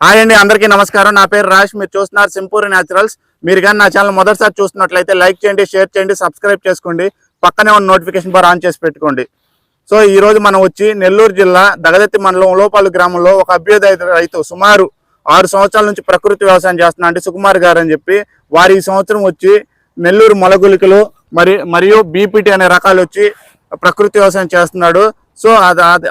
Hi అండి అందరికీ నమస్కారం. నా పేరు రాజ్ మీరు చూస్తున్నారు సింపూర్ న్యాచురల్స్. మీరు కానీ నా ఛానల్ మొదటిసారి చూస్తున్నట్లయితే లైక్ చేయండి షేర్ చేయండి సబ్స్క్రైబ్ చేసుకోండి. పక్కనే ఉన్న నోటిఫికేషన్ బార్ ఆన్ చేసి పెట్టుకోండి. సో ఈ రోజు మనం వచ్చి నెల్లూరు జిల్లా దగదత్తి మండలం లోపాలు గ్రామంలో ఒక అభ్యుదయ రైతు సుమారు ఆరు సంవత్సరాల నుంచి ప్రకృతి వ్యవసాయం చేస్తున్నా అంటే సుకుమార్ గారు అని చెప్పి. వారి ఈ సంవత్సరం వచ్చి నెల్లూరు మొలగులికలు మరి మరియు బీపీటీ అనే రకాలు వచ్చి ప్రకృతి వ్యవసాయం చేస్తున్నాడు. సో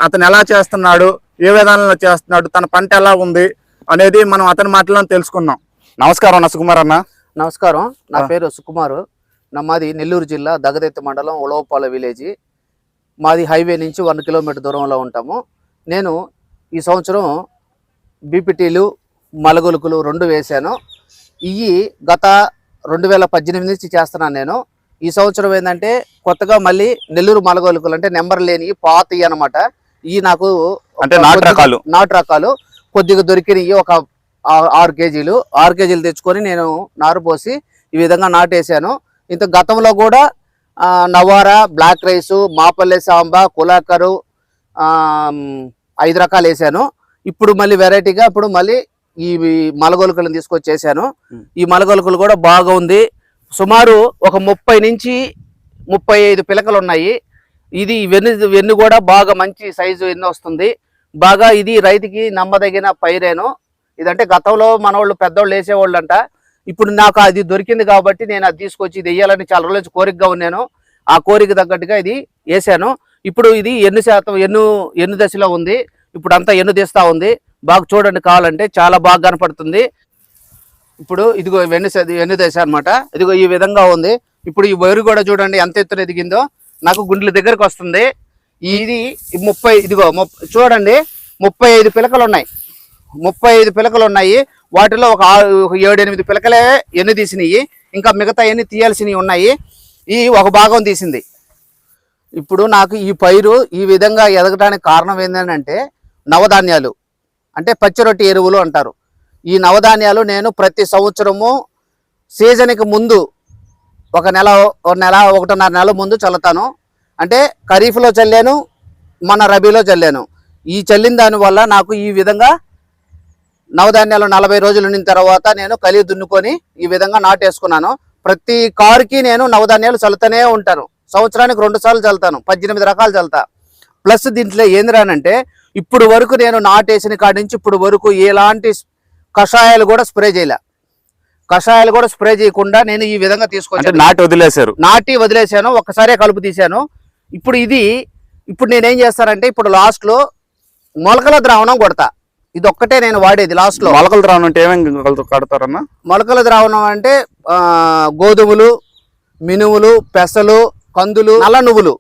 అతను ఎలా చేస్తున్నాడు ఏ విధానంలో చేస్తున్నాడు తన పంట ఎలా ఉంది అనేది మనం అతని మాటల్లో తెలుసుకుందాం నమస్కారం అన్న సుకుమార్ అన్న. నమస్కారం. నా. పేరు సుకుమారు. నా మాది నెల్లూరు జిల్లా దగదెత్తి మండలం ఉలవపాల విలేజ్. మాది హైవే నుంచి వన్ కిలోమీటర్ దూరంలో ఉంటాము. నేను ఈ సంవత్సరం బీపీటీలు మలగొలుకులు రెండు వేశాను. ఇవి గత రెండు వేల పద్దెనిమిది నుంచి చేస్తున్నాను నేను. ఈ సంవత్సరం ఏంటంటే కొత్తగా మళ్ళీ నెల్లూరు మలగొలుకులు అంటే నెంబర్ లేని పాత అనమాట ఇవి నాకు అంటే నాటు కొద్దిగా- రకాలు. కొద్దిగా దొరికినవి ఒక ఆరు కేజీలు. ఆరు కేజీలు తెచ్చుకొని నేను నారు పోసి ఈ విధంగా నాటేశాను. ఇంత గతంలో కూడా నవారా బ్లాక్ రైసు మాపల్లె సాంబా కులాకరు ఐదు రకాలు వేసాను. ఇప్పుడు మళ్ళీ వెరైటీగా ఇప్పుడు మళ్ళీ ఈ మలగొలుకలను తీసుకొచ్చి వేసాను మ్. ఈ మలగొలుకలు కూడా బాగా ఉంది సుమారు ఒక ముప్పై నుంచి ముప్పై ఐదు పిలకలు ఉన్నాయి ఇది వెన్ను వెన్ను కూడా బాగా మంచి సైజు ఎన్ని వస్తుంది. బాగా ఇది రైతుకి నమ్మదగిన పైరేను. ఇదంటే గతంలో మనోళ్ళు పెద్దోళ్ళు వేసేవాళ్ళు అంట ఇప్పుడు నాకు అది దొరికింది కాబట్టి నేను అది తీసుకొచ్చి ఇది వేయాలని చాలా రోజుల నుంచి కోరికగా ఉన్నాను. ఆ కోరిక తగ్గట్టుగా ఇది వేసాను. ఇప్పుడు ఇది ఎన్ని శాతం ఎన్ను ఎన్ను దశలో ఉంది? ఇప్పుడు అంతా ఎన్ను తీస్తూ ఉంది? బాగా చూడండి కావాలంటే చాలా బాగా కనపడుతుంది. ఇప్పుడు ఇదిగో వెన్ను స- వెన్ను దశ అనమాట ఇదిగో ఈ విధంగా ఉంది. ఇప్పుడు ఈ వైరు కూడా చూడండి ఎంత ఎత్తున ఎదిగిందో. నాకు గుండెల దగ్గరకు వస్తుంది. ఇది ముప్పై ఇదిగో చూడండి ముప్పై ఐదు పిలకలు ఉన్నాయి ముప్పై ఐదు పిలకలు ఉన్నాయి వాటిలో ఒక ఏడు ఎనిమిది పిలకలే ఎన్ని తీసినాయి? ఇంకా మిగతా ఎన్ని తీయాల్సినవి ఉన్నాయి? ఈ ఒక భాగం తీసింది. ఇప్పుడు నాకు ఈ పైరు ఈ విధంగా ఎదగడానికి కారణం ఏంటంటే నవధాన్యాలు. అంటే పచ్చిరొట్టి ఎరువులు అంటారు. ఈ నవధాన్యాలు నేను ప్రతి సంవత్సరము సీజన్కి ముందు ఒక నెల ఒక నెల ఒకటిన్నర నెల ముందు చల్లుతాను. అంటే ఖరీఫ్లో చల్లాను మన రబీలో చల్లాను. ఈ చల్లిన దాని వల్ల నాకు ఈ విధంగా నవధాన్యాలు నలభై రోజులు ఉండిన తర్వాత నేను కలిగి దున్నుకొని ఈ విధంగా నాటేసుకున్నాను. ప్రతి కారుకి నేను నవధాన్యాలు చల్లుతూనే ఉంటాను. సంవత్సరానికి రెండు సార్లు చల్లుతాను పద్దెనిమిది రకాలు చల్లుతా. ప్లస్ దీంట్లో ఏందిరానంటే ఇప్పుడు వరకు నేను నాటేసిన కాడి నుంచి ఇప్పుడు వరకు ఎలాంటి కషాయాలు కూడా స్ప్రే చేయలే. కషాయాలు కూడా స్ప్రే చేయకుండా నేను ఈ విధంగా తీసుకొచ్చాను. నాటి వదిలేశారు. నాటి వదిలేశాను ఒక్కసారే కలుపు తీశాను. ఇప్పుడు ఇది ఇప్పుడు నేనేం చేస్తానంటే ఇప్పుడు లాస్ట్లో మొలకల ద్రావణం కొడతా. ఇది ఒక్కటే నేను వాడేది లాస్ట్లో మొలకలు రాను అంటే ఏమేమి కడతారన్న? మొలకల ద్రావణం అంటే గోధుమలు మినుములు పెసలు కందులు నల్ల నువ్వులు.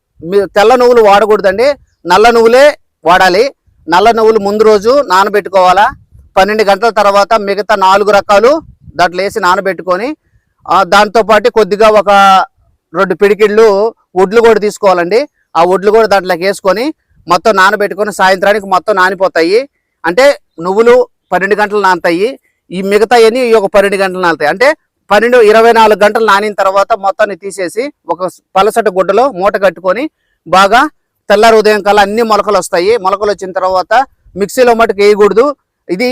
తెల్ల నువ్వులు వాడకూడదండి. నల్ల నువ్వులే వాడాలి. నల్ల నువ్వులు ముందు రోజు నానబెట్టుకోవాలా. పన్నెండు గంటల తర్వాత మిగతా నాలుగు రకాలు దాంట్లో వేసి నానబెట్టుకొని దాంతోపాటు కొద్దిగా ఒక రెండు పిడికిళ్ళు వడ్లు కూడా తీసుకోవాలండి. ఆ వడ్లు కూడా దాంట్లోకి వేసుకొని మొత్తం నానబెట్టుకొని సాయంత్రానికి మొత్తం నానిపోతాయి. అంటే నువ్వులు పన్నెండు గంటలు నానతాయి. ఈ మిగతా అన్ని ఒక పన్నెండు గంటలు నానతాయి. అంటే పన్నెండు ఇరవై నాలుగు గంటలు నానిన తర్వాత మొత్తాన్ని తీసేసి ఒక పలసటి గుడ్డలో మూట కట్టుకొని బాగా తెల్లారి ఉదయం కల్లా అన్ని మొలకలు వస్తాయి. మొలకలు వచ్చిన తర్వాత మిక్సీలో మటుకు వేయకూడదు. ఇది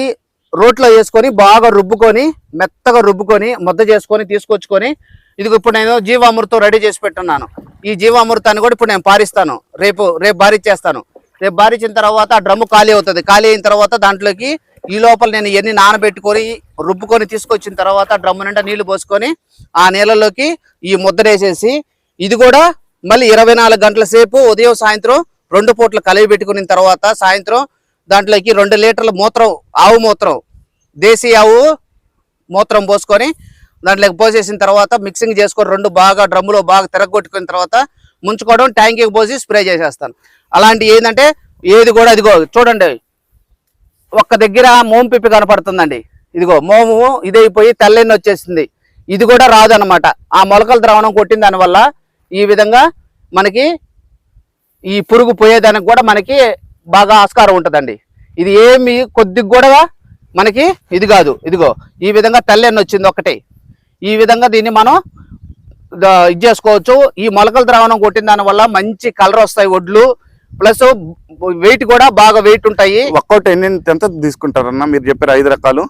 రోట్లో వేసుకొని బాగా రుబ్బుకొని మెత్తగా రుబ్బుకొని ముద్ద చేసుకొని తీసుకొచ్చుకొని ఇది ఇప్పుడు నేను జీవామృతం రెడీ చేసి పెట్టున్నాను. ఈ జీవామృతాన్ని కూడా ఇప్పుడు నేను పారిస్తాను. రేపు రేపు బారిచ్చేస్తాను. రేపు బారిచ్చిన తర్వాత ఆ డ్రమ్ము ఖాళీ అవుతుంది. ఖాళీ అయిన తర్వాత దాంట్లోకి ఈ లోపల నేను ఎన్ని నానబెట్టుకొని రుబ్బుకొని తీసుకొచ్చిన తర్వాత డ్రమ్ము నిండా నీళ్ళు పోసుకొని ఆ నీళ్ళలోకి ఈ ముద్దరేసేసి ఇది కూడా మళ్ళీ ఇరవై నాలుగు గంటల సేపు ఉదయం సాయంత్రం రెండు పూట్ల కలిగి పెట్టుకున్న తర్వాత సాయంత్రం దాంట్లోకి రెండు లీటర్ల మూత్రం ఆవు మూత్రం దేశీ ఆవు మూత్రం పోసుకొని దాంట్లోకి పోసేసిన తర్వాత మిక్సింగ్ చేసుకొని రెండు బాగా డ్రమ్ములో బాగా తిరగొట్టుకున్న తర్వాత ముంచుకోవడం ట్యాంకీకి పోసి స్ప్రే చేసేస్తాను. అలాంటి ఏంటంటే ఏది కూడా ఇదిగో చూడండి. ఒక్క దగ్గర మోము పిప్పి కనపడుతుందండి. ఇదిగో మోము ఇదైపోయి తెల్లని వచ్చేసింది. ఇది కూడా రాదు అనమాట ఆ మొలకల ద్రావణం కొట్టిన దానివల్ల ఈ విధంగా మనకి ఈ పురుగు పోయేదానికి కూడా మనకి బాగా ఆస్కారం ఉంటుందండి. ఇది ఏమి కొద్దిగా కూడా మనకి ఇది కాదు. ఇదిగో ఈ విధంగా తెల్లెన్ని వచ్చింది ఒకటే. ఈ విధంగా దీన్ని మనం ఇది చేసుకోవచ్చు. ఈ మొలకల ద్రావణం కొట్టిన దాని వల్ల మంచి కలర్ వస్తాయి వడ్లు ప్లస్ వెయిట్ కూడా బాగా వెయిట్ ఉంటాయి. ఒక్కొక్కటి ఎన్ని ఎంత తీసుకుంటారన్న మీరు చెప్పారు ఐదు రకాలు?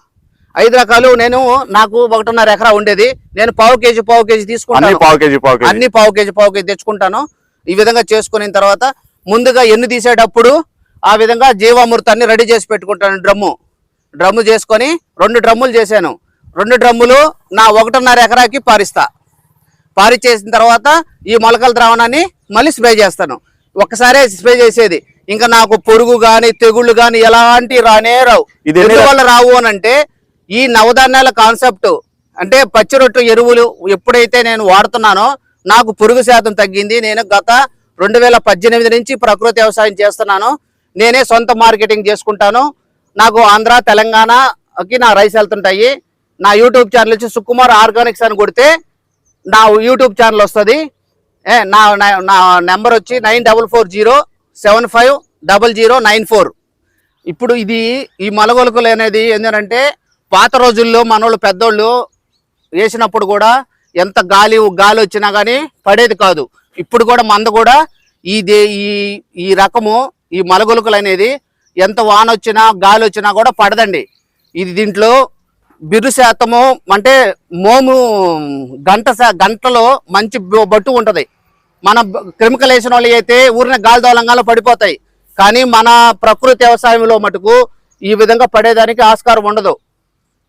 ఐదు రకాలు. నేను నాకు ఒకటిన్నర ఎకరా ఉండేది. నేను పావు కేజీ పావు కేజీ తీసుకుంటాను. పావు కేజీ పావు కేజీ. అన్ని పావు కేజీ పావు కేజీ తెచ్చుకుంటాను. ఈ విధంగా చేసుకున్న తర్వాత ముందుగా ఎన్ని తీసేటప్పుడు ఆ విధంగా జీవామృతాన్ని రెడీ చేసి పెట్టుకుంటాను డ్రమ్ము. డ్రమ్ము చేసుకొని రెండు డ్రమ్ములు చేశాను. రెండు డ్రమ్ములు నా ఒకటిన్నర ఎకరాకి పారిస్తా. పారి చేసిన తర్వాత ఈ మొలకల ద్రావణాన్ని మళ్ళీ స్ప్రే చేస్తాను. ఒక్కసారే స్ప్రే చేసేది. ఇంకా నాకు పొరుగు కానీ తెగుళ్ళు కానీ ఎలాంటి రానే రావు. ఎందువల్ల రావు అని అంటే ఈ నవధాన్యాల కాన్సెప్ట్. అంటే పచ్చి రొట్టు ఎరువులు ఎప్పుడైతే నేను వాడుతున్నానో నాకు పురుగు శాతం తగ్గింది. నేను గత రెండు వేల పద్దెనిమిది నుంచి ప్రకృతి వ్యవసాయం చేస్తున్నాను. నేనే సొంత మార్కెటింగ్ చేసుకుంటాను. నాకు ఆంధ్ర తెలంగాణకి నా రైస్ వెళ్తుంటాయి. నా యూట్యూబ్ ఛానల్ వచ్చి సుకుమార్ ఆర్గానిక్స్ అని కొడితే నా యూట్యూబ్ ఛానల్ వస్తుంది. ఏ, నా నా- నెంబర్ వచ్చి nine double four zero seven five double zero nine four. ఇప్పుడు ఇది ఈ మలగొలకలు అనేది ఏంటంటే పాత రోజుల్లో మనోళ్ళు పెద్దోళ్ళు వేసినప్పుడు కూడా ఎంత గాలి గాలి వచ్చినా కానీ పడేది కాదు. ఇప్పుడు కూడా మంద కూడా ఇది ఈ ఈ రకము ఈ మలగొలకలు అనేది ఎంత వాన వచ్చినా గాలి వచ్చినా కూడా పడదండి. ఇది దీంట్లో బిర్రు శాతము అంటే మోము గంట గంటలో మంచి బొట్టు ఉంటది. మన కెమికల్ వేసిన వాళ్ళు అయితే ఊరిన గాలి దోలంగాలో పడిపోతాయి. కానీ మన ప్రకృతి వ్యవసాయంలో మటుకు ఈ విధంగా పడేదానికి ఆస్కారం ఉండదు.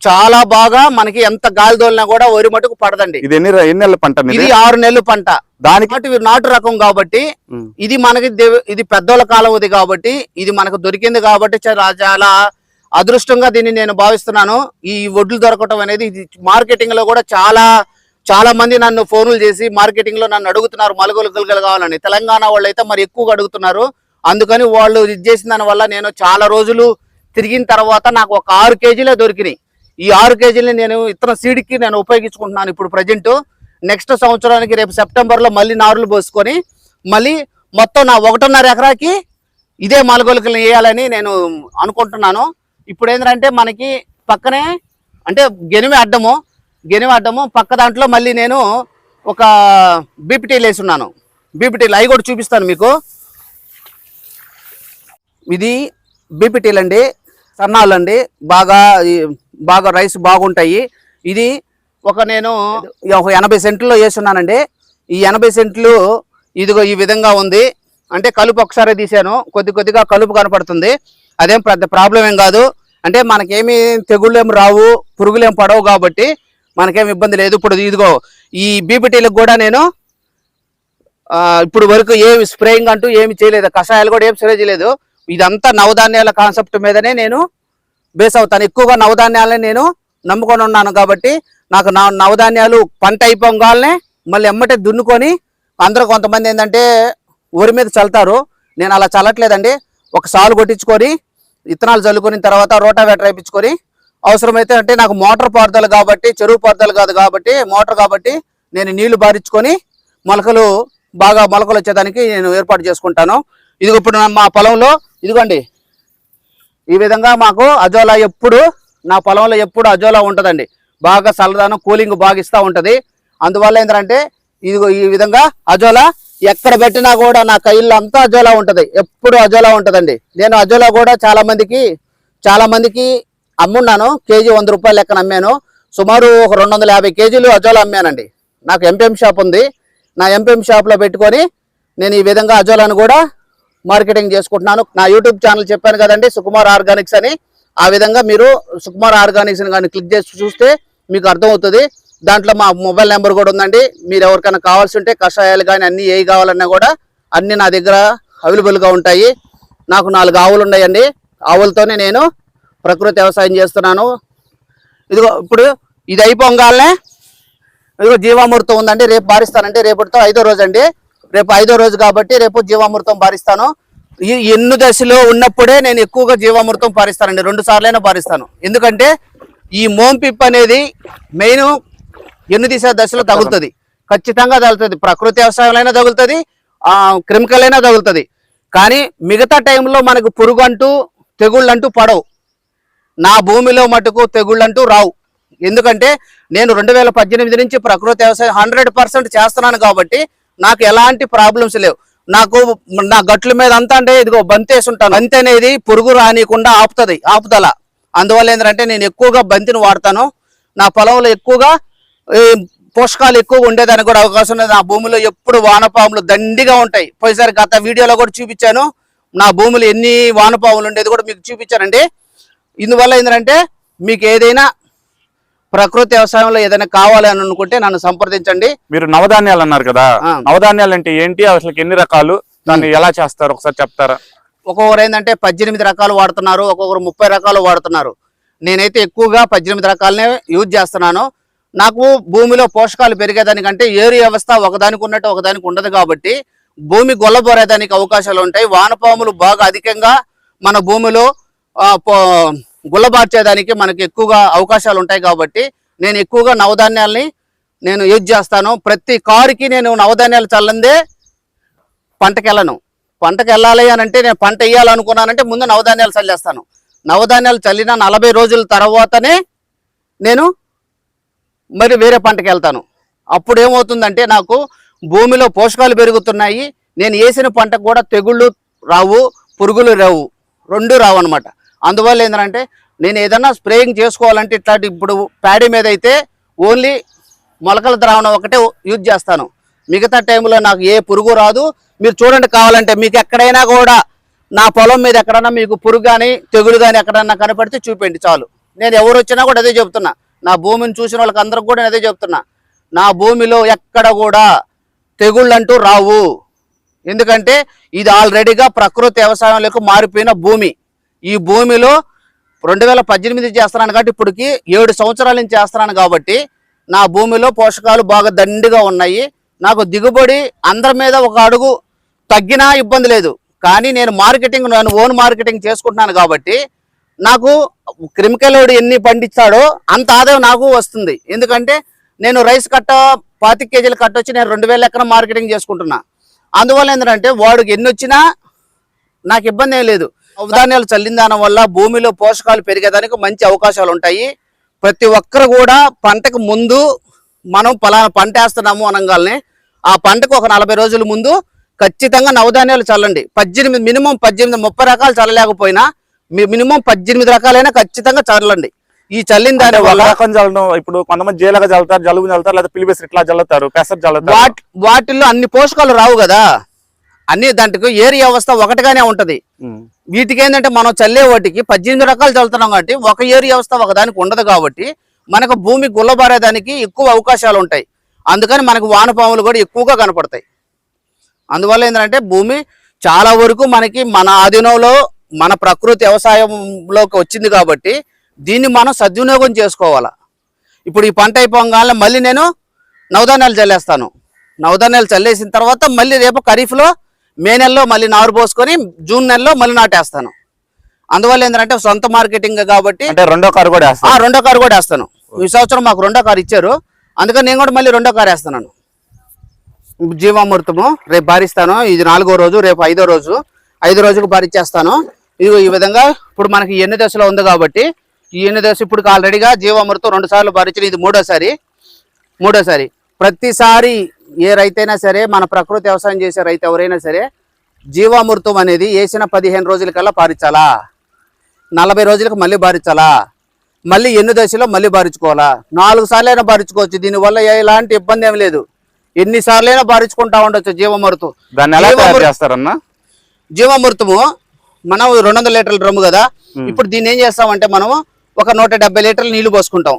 చాలా బాగా మనకి ఎంత గాలి దోలినా కూడా వరి మటుకు పడదండి. ఇది ఎన్ని ఎన్ని నెలల పంట? ఇది ఆరు నెలలు పంట. దానికి నాటు నాటు రకం కాబట్టి. ఇది మనకి ఇది పెద్దోళ్ళ కాలవది కాబట్టి ఇది మనకు దొరికింది కాబట్టి చాలా చాలా అదృష్టంగా దీన్ని నేను భావిస్తున్నాను. ఈ వడ్లు దొరకటం అనేది ఇది మార్కెటింగ్లో కూడా చాలా చాలా మంది నన్ను ఫోన్లు చేసి మార్కెటింగ్లో నన్ను అడుగుతున్నారు మలుగులు కావాలని. తెలంగాణ వాళ్ళు అయితే మరి ఎక్కువగా అడుగుతున్నారు. అందుకని వాళ్ళు ఇది చేసిన దాని వల్ల నేను చాలా రోజులు తిరిగిన తర్వాత నాకు ఒక ఆరు కేజీలే దొరికినాయి. ఈ ఆరు కేజీలని నేను ఇతర సీడ్కి నేను ఉపయోగించుకుంటున్నాను ఇప్పుడు ప్రజెంట్ నెక్స్ట్ సంవత్సరానికి రేపు సెప్టెంబర్లో మళ్ళీ నారులు పోసుకొని మళ్ళీ మొత్తం నా ఒకటిన్నర ఎకరాకి ఇదే మలగొలకలు వేయాలని నేను అనుకుంటున్నాను. ఇప్పుడు ఏంటంటే మనకి పక్కనే అంటే గెనిమి అడ్డము గెనిమి అడ్డము పక్క దాంట్లో మళ్ళీ నేను ఒక బీపీటీలు వేసి ఉన్నాను బీపీటీలు అవి కూడా చూపిస్తాను మీకు. ఇది బీపీటీలు అండి సన్నాలు అండి బాగా బాగా రైస్ బాగుంటాయి. ఇది ఒక నేను ఒక ఎనభై సెంట్లో వేస్తున్నానండి ఈ ఎనభై సెంట్లు ఇదిగో ఈ విధంగా ఉంది. అంటే కలుపు ఒకసారి తీసాను కొద్ది కొద్దిగా కలుపు కనపడుతుంది. అదేం పెద్ద ప్రాబ్లం ఏం కాదు. అంటే మనకేమి తెగుళ్ళు ఏమి రావు పురుగులేం పడవు కాబట్టి మనకేమి ఇబ్బంది లేదు. ఇప్పుడు ఇదిగో ఈ బీపీటీలకు కూడా నేను ఇప్పుడు వరకు ఏమి స్ప్రేయింగ్ అంటూ ఏమి చేయలేదు. కషాయాలు కూడా ఏం స్ప్రే చేయలేదు. ఇదంతా నవధాన్యాల కాన్సెప్ట్ మీదనే నేను బేస్ అవుతాను. ఎక్కువగా నవధాన్యాలనే నేను నమ్ముకొని ఉన్నాను కాబట్టి నాకు నా నవధాన్యాలు పంట అయిపోగానే మళ్ళీ ఎమ్మటే దున్నుకొని అందరూ కొంతమంది ఏంటంటే ఒరి మీద చల్లుతారు. నేను అలా చల్లట్లేదండి. ఒక సాలు కొట్టించుకొని విత్తనాలు చల్లుకున్న తర్వాత రోటావేటర్ వేయించుకొని అవసరమైతే అంటే నాకు మోటార్ పారుదల కాబట్టి చెరువు పారుదల కాదు కాబట్టి మోటార్ కాబట్టి నేను నీళ్ళు బారించుకొని మొలకలు బాగా మొలకలు వచ్చేదానికి నేను ఏర్పాటు చేసుకుంటాను. ఇది ఇప్పుడు మా పొలంలో ఇదిగోండి. ఈ విధంగా మాకు అజోలా ఎప్పుడు నా పొలంలో ఎప్పుడు అజోలా ఉంటుందండి. బాగా చల్లదనం కూలింగ్ బాగా ఇస్తూ ఉంటుంది. అందువల్ల ఏంటంటే ఇదిగో ఈ విధంగా అజోలా ఎక్కడ పెట్టినా కూడా నా కైల్లో అంతా అజోలా ఉంటుంది. ఎప్పుడు అజోలా ఉంటుందండి. నేను అజోలా కూడా చాలా మందికి చాలా మందికి అమ్మున్నాను. కేజీ వంద రూపాయలు లెక్కన అమ్మాను. సుమారు ఒక రెండు వందల యాభై కేజీలు అజోలా అమ్మానండి. నాకు ఎంపీఎం షాప్ ఉంది. నా ఎంపీఎం షాప్లో పెట్టుకొని నేను ఈ విధంగా అజోలాను కూడా మార్కెటింగ్ చేసుకుంటున్నాను. నా యూట్యూబ్ ఛానల్ చెప్పాను కదండి సుకుమార్ ఆర్గానిక్స్ అని. ఆ విధంగా మీరు సుకుమార్ ఆర్గానిక్స్ని కానీ క్లిక్ చేసి చూస్తే మీకు అర్థమవుతుంది. దాంట్లో మా మొబైల్ నెంబర్ కూడా ఉందండి. మీరు ఎవరికైనా కావాల్సి ఉంటే కషాయాలు కానీ అన్ని ఏ కావాలన్నా కూడా అన్నీ నా దగ్గర అవైలబుల్గా ఉంటాయి. నాకు నాలుగు ఆవులు ఉన్నాయండి. ఆవులతోనే నేను ప్రకృతి వ్యవసాయం చేస్తున్నాను. ఇదిగో ఇప్పుడు ఇది అయిపోగానే ఇదిగో జీవామృతం ఉందండి. రేపు బారిస్తానండి. రేపటితో ఐదో రోజు అండి. రేపు ఐదో రోజు కాబట్టి రేపు జీవామృతం భారిస్తాను ఈ ఎన్ను దశలో ఉన్నప్పుడే నేను ఎక్కువగా జీవామృతం పారిస్తానండి. రెండు సార్లైనా పారిస్తాను. ఎందుకంటే ఈ మోంపిప్ అనేది మెయిన్ ఎన్ను తీసే దశలో తగులుతుంది? ఖచ్చితంగా తగులుతుంది. ప్రకృతి వ్యవసాయంలో తగులుతుంది ఆ కెమికల్ అయినా తగులుతుంది. కానీ మిగతా టైంలో మనకు పురుగు అంటూ తెగుళ్ళు అంటూ పడవు. నా భూమిలో మటుకు తెగుళ్ళంటూ రావు. ఎందుకంటే నేను రెండు వేల పద్దెనిమిది నుంచి ప్రకృతి వ్యవసాయం హండ్రెడ్ పర్సెంట్ చేస్తున్నాను కాబట్టి నాకు ఎలాంటి ప్రాబ్లమ్స్ లేవు. నాకు నా గట్ల మీద అంతా అంటే ఇదిగో బంతి వేసి ఉంటాను. బంతి అనేది పురుగు రానియకుండా ఆపుతుంది ఆపుదల. అందువల్ల ఏంటంటే నేను ఎక్కువగా బంతిని వాడతాను. నా పొలంలో ఎక్కువగా పోషకాలు ఎక్కువగా ఉండేదానికి కూడా అవకాశం ఉంది నా భూమిలో ఎప్పుడు వానపాములు దండిగా ఉంటాయి. పోయిసారి గత వీడియోలో కూడా చూపించాను. నా భూమిలో ఎన్ని వానపాములు ఉండేది కూడా మీకు చూపించానండి. ఇందువల్ల ఏంటంటే మీకు ఏదైనా ప్రకృతి వ్యవసాయంలో ఏదైనా కావాలి అని అనుకుంటే నన్ను సంప్రదించండి. మీరు నవధాన్యాలు అన్నారు కదా. నవధాన్యాలు అంటే ఏంటి? అసలు ఎన్ని రకాలు? దాన్ని ఎలా చేస్తారు? ఒకసారి చెప్తారా? ఒక్కొక్కరు ఏంటంటే పద్దెనిమిది రకాలు వాడుతున్నారు. ఒక్కొక్కరు ముప్పై రకాలు వాడుతున్నారు. నేనైతే ఎక్కువగా పద్దెనిమిది రకాలనే యూజ్ చేస్తున్నాను. నాకు భూమిలో పోషకాలు పెరిగేదానికంటే ఏరు వ్యవస్థ ఒకదానికి ఉన్నట్టు ఒకదానికి ఉండదు కాబట్టి భూమి గొల్లబోరేదానికి అవకాశాలు ఉంటాయి. వానపాములు బాగా అధికంగా మన భూమిలో గుల్లబార్చేదానికి మనకి ఎక్కువగా అవకాశాలు ఉంటాయి కాబట్టి నేను ఎక్కువగా నవధాన్యాల్ని నేను యూజ్ చేస్తాను. ప్రతి కారుకి నేను నవధాన్యాలు చల్లందే పంటకెళ్ళను. పంటకు వెళ్ళాలి అని అంటే నేను పంట వేయాలనుకున్నానంటే ముందు నవధాన్యాలు చల్లేస్తాను. నవధాన్యాలు చల్లిన నలభై రోజుల తర్వాతనే నేను మరి వేరే పంటకి వెళ్తాను. అప్పుడు ఏమవుతుందంటే నాకు భూమిలో పోషకాలు పెరుగుతున్నాయి. నేను వేసిన పంటకు కూడా తెగుళ్ళు రావు పురుగులు రావు. రెండు రావు అనమాట అందువల్ల ఏంటంటే నేను ఏదన్నా స్ప్రేయింగ్ చేసుకోవాలంటే ఇట్లాంటి ఇప్పుడు ప్యాడీ మీద అయితే ఓన్లీ మొలకల ద్రావణం ఒకటే యూజ్ చేస్తాను. మిగతా టైంలో నాకు ఏ పురుగు రాదు. మీరు చూడండి కావాలంటే మీకు ఎక్కడైనా కూడా నా పొలం మీద ఎక్కడన్నా మీకు పురుగు కానీ తెగులు కానీ ఎక్కడన్నా కనపడితే చూపండి చాలు. నేను ఎవరు వచ్చినా కూడా అదే చెబుతున్నా నా భూమిని చూసిన వాళ్ళకి కూడా నేను అదే చెప్తున్నా. నా భూమిలో ఎక్కడ కూడా తెగుళ్ళంటూ రావు. ఎందుకంటే ఇది ఆల్రెడీగా ప్రకృతి వ్యవసాయంలోకి మారిపోయిన భూమి. ఈ భూమిలో రెండు వేల పద్దెనిమిది చేస్తున్నాను కాబట్టి ఇప్పటికి ఏడు సంవత్సరాల నుంచి చేస్తున్నాను కాబట్టి నా భూమిలో పోషకాలు బాగా దండిగా ఉన్నాయి. నాకు దిగుబడి అందరి మీద ఒక అడుగు తగ్గినా ఇబ్బంది లేదు. కానీ నేను మార్కెటింగ్ నేను ఓన్ మార్కెటింగ్ చేసుకుంటున్నాను కాబట్టి నాకు క్రిమికలోడు ఎన్ని పండిస్తాడో అంత ఆదాయం నాకు వస్తుంది. ఎందుకంటే నేను రైస్ కట్ట పాతిక కేజీలు కట్ట వచ్చి నేను రెండు వేల ఎకరం మార్కెటింగ్ చేసుకుంటున్నా. అందువల్ల ఏంటంటే వాడికి ఎన్ని వచ్చినా నాకు ఇబ్బంది ఏం లేదు. ధాన్యాలు చల్లిన దాని వల్ల భూమిలో పోషకాలు పెరిగేదానికి మంచి అవకాశాలు ఉంటాయి. ప్రతి ఒక్కరు కూడా పంటకు ముందు మనం పలానా పంట వేస్తున్నాము అనగానే ఆ పంటకు ఒక నలభై రోజుల ముందు ఖచ్చితంగా నవధాన్యాలు చల్లండి. పద్దెనిమిది మినిమం పద్దెనిమిది ముప్పై రకాలు చల్లలేకపోయినా మినిమం పద్దెనిమిది రకాలైనా ఖచ్చితంగా చల్లండి. ఈ చల్లిన దాని వల్ల రకం చల్లడం ఇప్పుడు కొంతమంది జీలగా చల్లుతారు జలుబు చల్లుతారు లేదా పిలిపేసి ఇట్లా చల్లుతారు పెసరు చల్లుతారు. వాట్ వాటిల్లో అన్ని పోషకాలు రావు కదా. అన్ని దాంట్లో ఏరి వ్యవస్థ ఒకటిగానే ఉంటది. వీటికి ఏంటంటే మనం చల్లే వాటికి పద్దెనిమిది రకాలు చల్లుతున్నాం కాబట్టి ఒక ఏరి వ్యవస్థ ఒకదానికి ఉండదు కాబట్టి మనకు భూమి గుల్లబారేదానికి ఎక్కువ అవకాశాలు ఉంటాయి. అందుకని మనకు వానపాములు కూడా ఎక్కువగా కనపడతాయి. అందువల్ల ఏంటంటే భూమి చాలా వరకు మనకి మన ఆధీనంలో మన ప్రకృతి వ్యవసాయంలోకి వచ్చింది కాబట్టి దీన్ని మనం సద్వినియోగం చేసుకోవాలా. ఇప్పుడు ఈ పంట అయిపోగానే మళ్ళీ నేను నవధాన్యాలు చల్లేస్తాను. నవధాన్యాలు చల్లేసిన తర్వాత మళ్ళీ రేపు ఖరీఫ్లో మే నెలలో మళ్ళీ నారు పోసుకొని జూన్ నెలలో మళ్ళీ నాటేస్తాను. అందువల్ల ఏంటంటే సొంత మార్కెటింగ్ కాబట్టి అంటే రెండో కారు కూడా రెండో కారు కూడా వేస్తాను. ఈ సంవత్సరం మాకు రెండో కారు ఇచ్చారు. అందుకని నేను కూడా మళ్ళీ రెండో కారు వేస్తున్నాను జీవామృతము రేపు బారిస్తాను ఇది నాలుగో రోజు రేపు ఐదో రోజు. ఐదో రోజుకు బారిచ్చేస్తాను ఇది ఈ విధంగా ఇప్పుడు మనకి ఎన్ని దశలో ఉంది కాబట్టి ఈ ఎన్ని దశ ఇప్పుడు ఆల్రెడీగా జీవామృతం రెండు సార్లు బారించిన ఇది మూడోసారి. మూడోసారి. ప్రతిసారి ఏ రైతైనా సరే మన ప్రకృతి వ్యవసాయం చేసే రైతు ఎవరైనా సరే జీవామృతం అనేది వేసిన పదిహేను రోజులకల్లా పారించాలా? నలభై రోజులకు మళ్ళీ బారించాలా మళ్ళీ ఎన్ని దశలో మళ్ళీ బారించుకోవాలా నాలుగు సార్లు అయినా బారించుకోవచ్చు దీనివల్ల ఎలాంటి ఇబ్బంది ఏం లేదు. ఎన్నిసార్లు అయినా బారించుకుంటా ఉండొచ్చు జీవమృతం. దాన్ని ఎలా తయారు జీవామృతం- చేస్తారన్నా? జీవామృతము మనం రెండు వందల లీటర్ల డ్రమ్ము కదా. ఇప్పుడు దీన్ని ఏం చేస్తామంటే మనము ఒక నూట డెబ్బై లీటర్లు నీళ్ళు పోసుకుంటాం.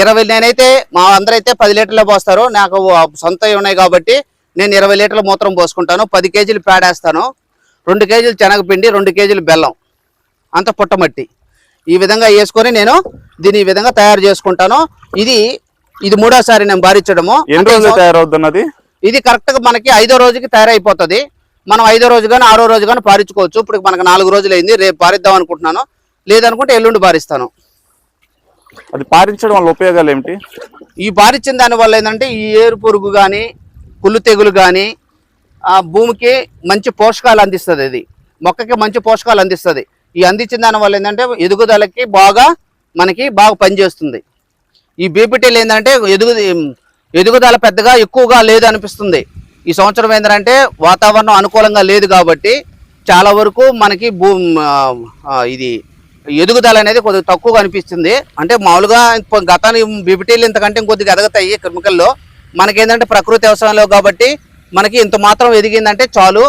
ఇరవై నేనైతే మా అందరైతే పది లీటర్లు పోస్తారు. నాకు సొంత ఉన్నాయి కాబట్టి నేను ఇరవై లీటర్ల మూత్రం పోసుకుంటాను. పది కేజీలు పేడేస్తాను. రెండు కేజీలు శనగపిండి రెండు కేజీలు బెల్లం. అంత పుట్టమట్టి. ఈ విధంగా వేసుకొని నేను దీన్ని ఈ విధంగా తయారు చేసుకుంటాను. ఇది ఇది మూడోసారి నేను తయారవుతున్నది? ఇది కరెక్ట్గా మనకి ఐదో రోజుకి తయారైపోతుంది. మనం ఐదో రోజు కానీ ఆరో రోజు కానీ పారించుకోవచ్చు. ఇప్పుడు మనకు నాలుగు రోజులు అయింది రేపు పారిద్దాం అనుకుంటున్నాను. లేదనుకుంటే ఎల్లుండి పారిస్తాను. అది పారించడం వల్ల ఉపయోగాలు ఏమిటి? ఈ పారిచ్చిన దాని వల్ల ఏంటంటే ఈ ఏరు పురుగు కానీ కుళ్ళు తెగులు కానీ ఆ భూమికి మంచి పోషకాలు అందిస్తుంది ఇది మొక్కకి మంచి పోషకాలు అందిస్తుంది. ఈ అందించిన దాని వల్ల ఏంటంటే ఎదుగుదలకి బాగా మనకి బాగా పనిచేస్తుంది. ఈ బీపీటీలు ఏంటంటే ఎదుగు ఎదుగుదల పెద్దగా ఎక్కువగా లేదు అనిపిస్తుంది ఈ సంవత్సరం ఏంటంటే వాతావరణం అనుకూలంగా లేదు కాబట్టి చాలా వరకు మనకి భూ ఇది ఎదుగుదల అనేది కొద్దిగా తక్కువ అనిపిస్తుంది. అంటే మామూలుగా గతాన్ని బిబిటీలు ఇంతకంటే ఇంకొద్దిగా ఎదగతాయి కెమికల్లో. మనకేంటంటే ప్రకృతి వ్యవసాయంలో కాబట్టి మనకి ఇంత మాత్రం ఎదిగిందంటే చాలు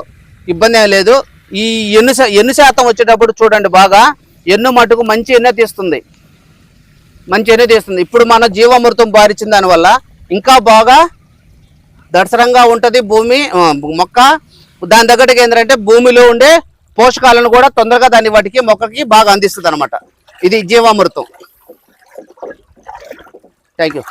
ఇబ్బంది ఏం లేదు. ఈ ఎన్ను ఎన్ను శాతం వచ్చేటప్పుడు చూడండి బాగా ఎన్ను మటుకు మంచి ఎన్నో తీస్తుంది. మంచి ఎన్నో తీస్తుంది. ఇప్పుడు మన జీవామృతం బారిచిన దానివల్ల ఇంకా బాగా దర్శనంగా ఉంటుంది భూమి మొక్క. దాని తగ్గట్టుగా ఏంటంటే భూమిలో ఉండే పోషకాలను కూడా తొందరగా దాన్ని వాటికి మొక్కకి బాగా అందిస్తుంది అనమాట ఇది జీవామృతం. Thank you